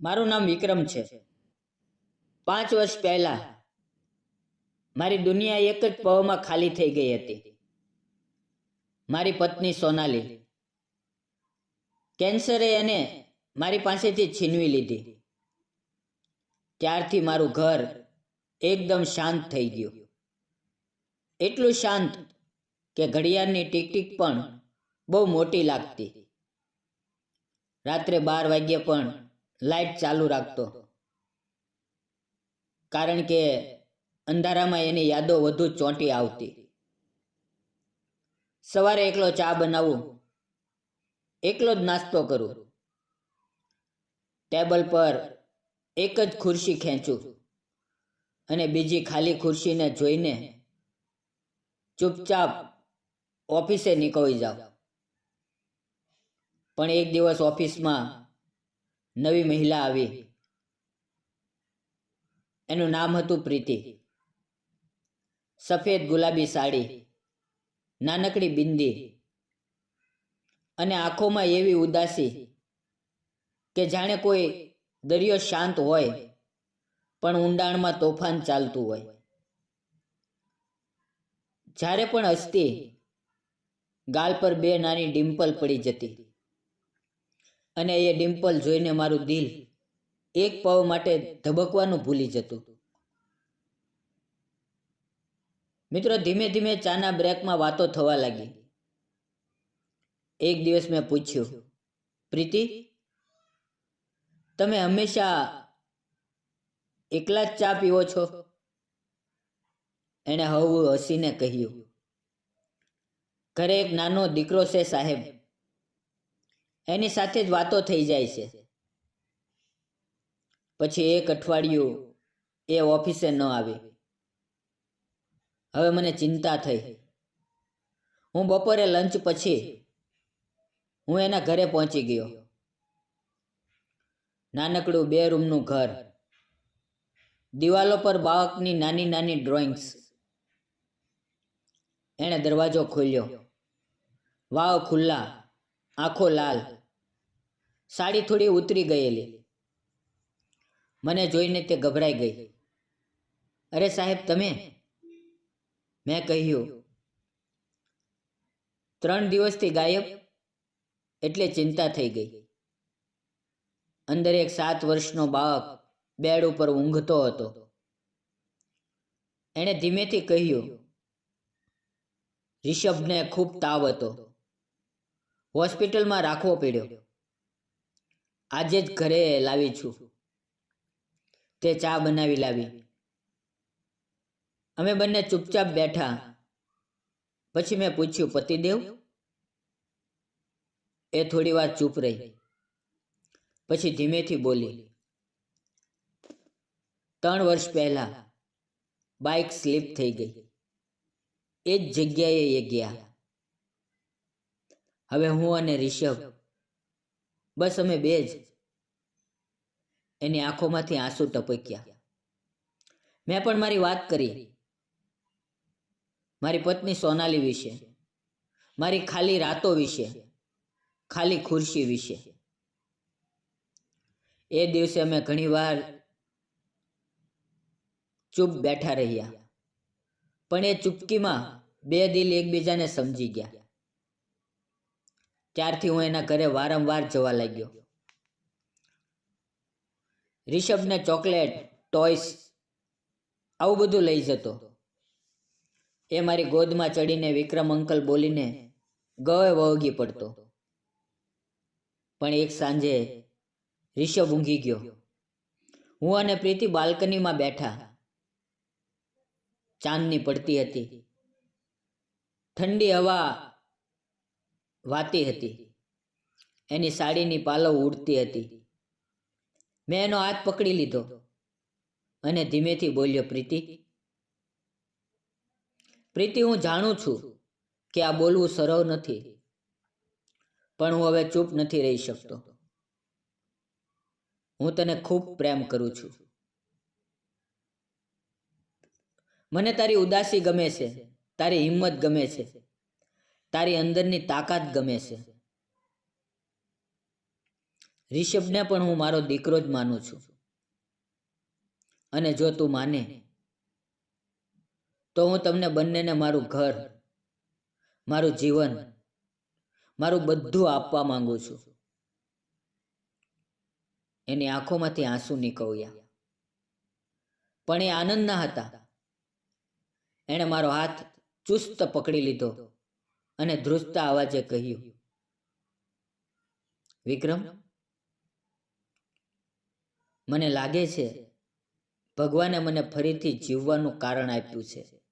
મારું નામ વિક્રમ છે. પાંચ વર્ષ પહેલા મારી દુનિયા એક જ પવમાં ખાલી થઈ ગઈ હતી. મારી પત્ની સોનાલી કેન્સરે એને મારી પાસેથી છીનવી લીધી. ત્યારથી મારું ઘર એકદમ શાંત થઈ ગયું. એટલું શાંત કે ઘડિયાળની ટીક ટીક પણ બહુ મોટી લાગતી. રાત્રે બાર વાગ્યે પણ લાઈટ ચાલુ રાખતો. કારણ કે અંધારામાં એની યાદો વધુ ચોંટી આવતી. સવારે એકલો ચા બનાવું, એકલો જ નાસ્તો કરું. ટેબલ પર એક જ ખુરશી ખેંચું અને બીજી ખાલી ખુરશીને જોઈને ચૂપચાપ ઓફિસે નીકળી જાઉં. પણ એક દિવસ ઓફિસમાં નવી મહિલા આવી. એનું નામ હતું પ્રીતિ. સફેદ ગુલાબી સાડી, નાનકડી બિંદી અને આંખોમાં એવી ઉદાસી કે જાણે કોઈ દરિયો શાંત હોય, પણ ઊંડાણમાં તોફાન ચાલતું હોય. જ્યારે પણ હસતી ગાલ પર બે નાની ડિમ્પલ પડી જતી. અને એ ડિમ્પલ જોઈને મારું દિલ એક પવ માટે ધબકવાનું ભૂલી જતું. મિત્રો, ધીમે ધીમે ચાના બ્રેકમાં વાતો થવા લાગી. એક દિવસ મેં પૂછ્યું, પ્રીતિ, તમે હંમેશા એકલા જ ચા પીવો છો? એણે હવું હસીને કહ્યું, ઘરે એક નાનો દીકરો છે સાહેબ. એની સાથે જ વાતો થઈ જાય છે. પછી એક અઠવાડિયું એ ઓફિસે ન આવી. હવે મને ચિંતા થઈ. હું બપોરે લંચ પછી હું એના ઘરે પહોંચી ગયો. નાનકડું બે રૂમનું ઘર. દિવાલો પર બાળકની નાની નાની ડ્રોઈંગ્સ. એણે દરવાજો ખોલ્યો. વાવ ખુલ્લા, આંખો લાલ. સાડી થોડી ઉતરી ગયેલી. મને જોઈને તે ગભરાઈ ગઈ. અરે સાહેબ, તમે? મેં કહ્યું, ત્રણ દિવસથી ગાયબ. એટલે ચિંતા થઈ ગઈ. અંદર એક સાત વર્ષનો બાળક બેડ ઉપર ઊંઘતો હતો. એણે ધીમેથી કહ્યું, રિષભને ખૂબ તાવ હતો. હોસ્પિટલમાં રાખવો પડ્યો. આજે જ ઘરે લાવી છું. તે ચા બનાવી લાવી. અમે બંને ચૂપચાપ બેઠા. પછી મેં પૂછ્યું, પતિદેવ? એ થોડી વાર ચૂપ રહી. પછી ધીમેથી બોલી, ત્રણ વર્ષ પહેલા બાઇક સ્લીપ થઈ ગઈ. એ જ જગ્યાએ એ ગયા. હવે હું અને રિષભ બસ અમે બે જ. એની આંખોમાંથી આંસુ ટપક્યા. મેં પણ મારી વાત કરી. મારી પત્ની સોનાલી વિશે. મારી ખાલી રાતો વિશે. ખાલી ખુરશી વિશે. એ દિવસે અમે ઘણીવાર ચૂપ બેઠા રહ્યા. પણ એ ચૂપકીમાં બે દિલ એકબીજાને સમજી ગયા. ત્યારથી હું એના ઘરે વારંવાર જવા લાગ્યો. રિષભને ચોકલેટ, ટોયસ, આવું બધું લઈ જતો. એ મારી ગોદમાં ચડીને વિક્રમ અંકલ બોલીને ગવે વળગી પડતો. પણ એક સાંજે રિષભ ઊંઘી ગયો. હું અને પ્રીતિ બાલ્કનીમાં બેઠા. ચાંદની પડતી હતી. ઠંડી હવા વાતી હતી. એની સાડીની પાલવ ઉડતી હતી. મેં એનો હાથ પકડી લીધો અને ધીમેથી બોલ્યો, પ્રીતિ પ્રીતિ, હું જાણું છું કે આ બોલવું સરળ નથી, પણ હું હવે ચૂપ નથી રહી શકતો. હું તને ખૂબ પ્રેમ કરું છું. મને તારી ઉદાસી ગમે છે, તારી હિંમત ગમે છે તારી અંદરની તાકાત ગમે છે. રિષભને પણ હું મારો દીકરો જ માનું છું. અને જો તું માને, તો હું તમને બંનેને મારું ઘર, મારું જીવન, મારું બધું આપવા માંગુ છું. એની આંખોમાંથી આંસુ નીકળ્યા. પણ એ આનંદના હતા. એણે મારો હાથ ચુસ્ત પકડી લીધો. અને ધ્રુજતા અવાજે કહ્યું. વિક્રમ, મને લાગે છે ભગવાને મને ફરીથી જીવવાનું કારણ આપ્યું છે.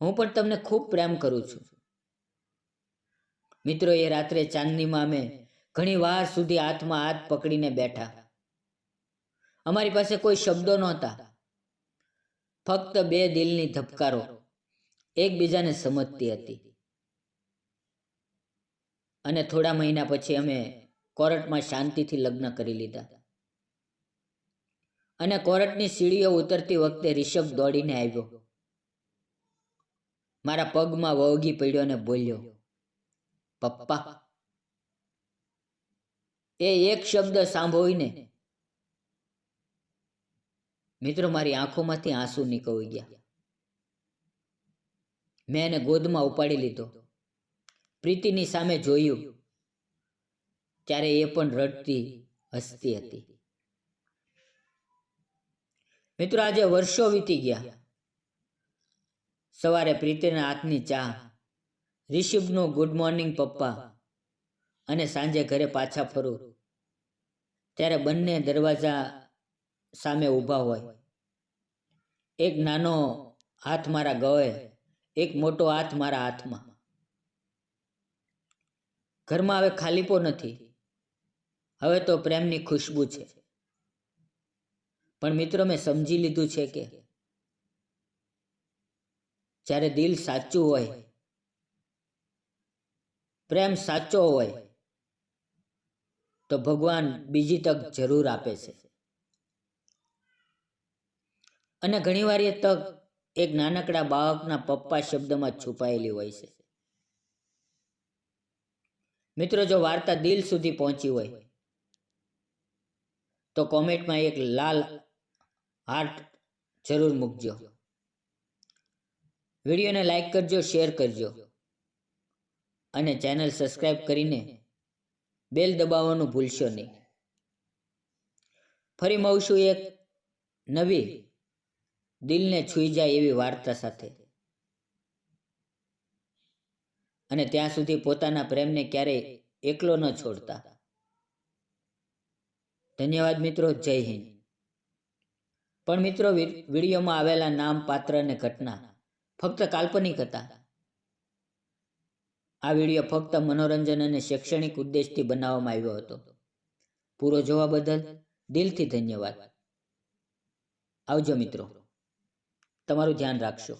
હું પણ તમને ખૂબ પ્રેમ કરું છું. મિત્રો, એ રાત્રે ચાંદનીમાં અમે ઘણી વાર સુધી હાથમાં હાથ પકડીને બેઠા. અમારી પાસે કોઈ શબ્દો નહોતા. ફક્ત બે દિલની ધબકારો. એકબીજાને સમજતી હતી. અને થોડા મહિના પછી અમે કોર્ટમાં શાંતિથી લગ્ન કરી લીધા. અને કોર્ટની સીડીઓ ઉતરતી વખતે રિષભ દોડીને આવ્યો. મારા પગમાં વળગી પડ્યો અને બોલ્યો, પપ્પા. એ એક શબ્દ સાંભળીને મિત્રો મારી આંખોમાંથી આંસુ નીકળી ગયા. મેં એને ગોદમાં ઉપાડી લીધો. પ્રીતિની સામે જોયું ત્યારે એ પણ રડતી હસતી હતી. મિત્રો, આજે વર્ષો વીતી ગયા. સવારે પ્રીતિના હાથની ચા રિષભનું ગુડ મોર્નિંગ પપ્પા અને સાંજે ઘરે પાછા ફરું. ત્યારે બંને દરવાજા સામે ઊભા હોય. એક નાનો હાથ મારા ગળે એક મોટો હાથ મારા હાથમાં. ઘરમાં હવે ખાલીપો નથી. હવે તો પ્રેમની ખુશ્બુ છે. પણ મિત્રો, મેં સમજી લીધું છે કે જ્યારે દિલ સાચું હોય, પ્રેમ સાચો હોય, તો ભગવાન બીજી તક જરૂર આપે છે. અને ઘણીવાર એ તક એક નાનકડા બાળકના પપ્પા શબ્દમાં છુપાયેલી હોય છે. મિત્રો, જો વાર્તા દિલ સુધી પહોંચી હોય, તો કોમેન્ટમાં એક લાલ હાર્ટ જરૂર મૂકજો. વિડીયોને લાઈક કરજો શેર કરજો અને ચેનલ સબસ્ક્રાઈબ કરીને બેલ દબાવવાનું ભૂલશો નહીં. ફરી મળશું એક નવી દિલને છૂઈ જાય એવી વાર્તા સાથે. અને ત્યાં સુધી પોતાના પ્રેમને ક્યારેય એકલો ન છોડતા. ધન્યવાદ મિત્રો, જય હિન્દ. પણ મિત્રો વિડીયોમાં આવેલા નામ, પાત્ર અને ઘટના ફક્ત કાલ્પનિક હતા. આ વીડિયો ફક્ત મનોરંજન અને શૈક્ષણિક ઉદ્દેશથી બનાવવામાં આવ્યો હતો. પૂરો જોવા બદલ દિલથી ધન્યવાદ. આવજો મિત્રો. તમારું ધ્યાન રાખશો.